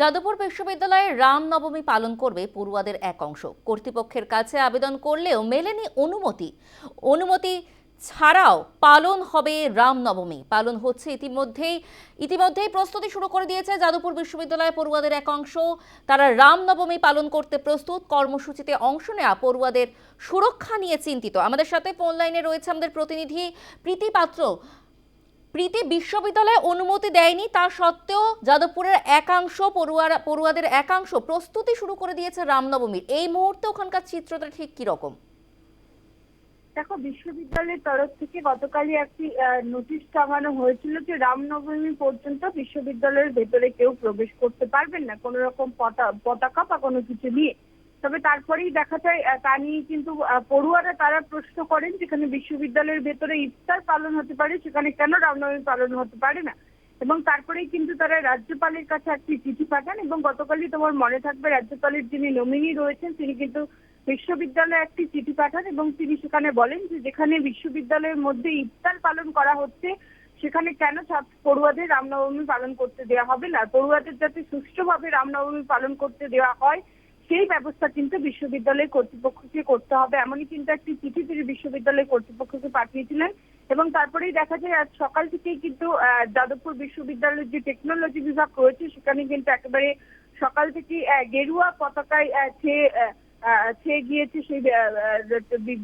যাদবপুর বিশ্ববিদ্যালয়ে রামনবমী পালন করবে পড়ুয়াদের এক অংশ। কর্তৃপক্ষের কাছে আবেদন করলেও মেলেনি অনুমতি। অনুমতি ছাড়াও পালন হবে রামনবমী। পালন হচ্ছে ইতিমধ্যেই ইতিমধ্যেই প্রস্তুতি শুরু করে দিয়েছে যাদবপুর বিশ্ববিদ্যালয় পড়ুয়াদের এক অংশ। তারা রামনবমী পালন করতে প্রস্তুত। কর্মসূচিতে অংশ নেওয়া পড়ুয়াদের সুরক্ষা নিয়ে চিন্তিত। আমাদের সাথে ফোন লাইনে রয়েছে আমাদের প্রতিনিধি প্রীতি পাত্র। প্রীতি বিশ্ববিদ্যালয়ে অনুমতি দেয়নি, তা সত্ত্বেও যাদবপুরের একাংশ পড়ুয়ারা, পড়ুয়াদের একাংশ প্রস্তুতি শুরু করে দিয়েছে রামনবমীর। এই মুহূর্তে ওখানকার চিত্রটা ঠিক কি রকম দেখো, বিশ্ববিদ্যালয়ের তরফ থেকে গতকালই একটি নোটিশ টাঙানো হয়েছিল যে রামনবমী পর্যন্ত বিশ্ববিদ্যালয়ের ভেতরে কেউ প্রবেশ করতে পারবেন না। কোনো রকম পতা- পতাকা বা কোনো কিছু নিয়ে। তবে তারপরেই দেখা যায় তা নিয়ে কিন্তু পড়ুয়ারা তারা প্রশ্ন করেন যেখানে বিশ্ববিদ্যালয়ের ভেতরে ইফতার পালন হতে পারে, সেখানে কেন রামনবমী পালন হতে পারে না। এবং তারপরেই কিন্তু তারা রাজ্যপালের কাছে একটি চিঠি পাঠান এবং গতকালই তোমার মনে থাকবে, রাজ্যপালের যিনি নমিনি রয়েছেন, তিনি কিন্তু বিশ্ববিদ্যালয়ে একটি চিঠি পাঠান এবং তিনি সেখানে বলেন যে যেখানে বিশ্ববিদ্যালয়ের মধ্যে ইফতার পালন করা হচ্ছে, সেখানে কেন ছাত্র পড়ুয়াদের রামনবমী পালন করতে দেওয়া হবে না? পড়ুয়াদের যাতে সুষ্ঠুভাবে রামনবমী পালন করতে দেওয়া হয় সেই ব্যবস্থা কিন্তু বিশ্ববিদ্যালয় কর্তৃপক্ষকে করতে হবে। এমনই কিন্তু একটি চিঠি তিনি বিশ্ববিদ্যালয় কর্তৃপক্ষকে পাঠিয়েছিলেন এবং তারপরেই দেখা যায় আজ সকাল থেকেই কিন্তু যাদবপুর বিশ্ববিদ্যালয়ের যে টেকনোলজি বিভাগ রয়েছে, সেখানে কিন্তু একেবারে সকাল থেকে গেরুয়া পতাকায় ছেয়ে ছেয়ে গিয়েছে সেই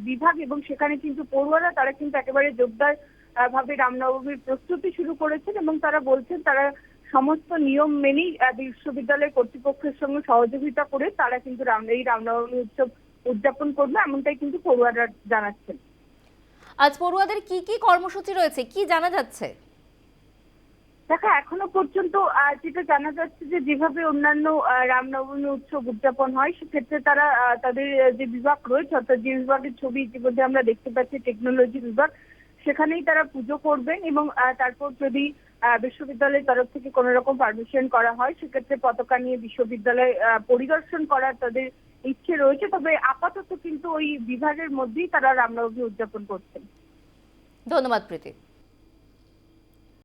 বিভাগ এবং সেখানে কিন্তু পড়ুয়ারা, তারা কিন্তু একেবারে জোরদার ভাবে রামনবমীর প্রস্তুতি শুরু করেছেন এবং তারা বলছেন তারা সমস্ত নিয়ম মেনেই বিশ্ববিদ্যালয় কর্তৃপক্ষের সঙ্গে সহযোগিতা করে তারা কিন্তু রাম এই রামনবমী উৎসব উদযাপন করবে এমনটাই কিন্তু পড়ুয়ারা জানাচ্ছেন। আজ পড়ুয়াদের কি কি কর্মসূচি রয়েছে? কি জানা যাচ্ছে? দেখো এখনও পর্যন্ত যেটা জানা যাচ্ছে যে যেভাবে অন্যান্য রামনবমী উৎসব উদযাপন হয় সেক্ষেত্রে তারা তাদের যে বিভাগ রয়েছে অর্থাৎ যে বিভাগের ছবি ইতিমধ্যে আমরা দেখতে পাচ্ছি টেকনোলজি বিভাগ সেখানেই তারা পুজো করবেন এবং তারপর যদি বিশ্ববিদ্যালয়ের তরফ থেকে কোন রকম পারমিশন করা হয়, সেক্ষেত্রে পতাকা নিয়ে বিশ্ববিদ্যালয় পরিদর্শন করার তাদের ইচ্ছে রয়েছে। তবে আপাতত কিন্তু ওই বিভাগের মধ্যেই তারা রামনবমী উদযাপন করছেন। ধন্যবাদ, প্রীতি।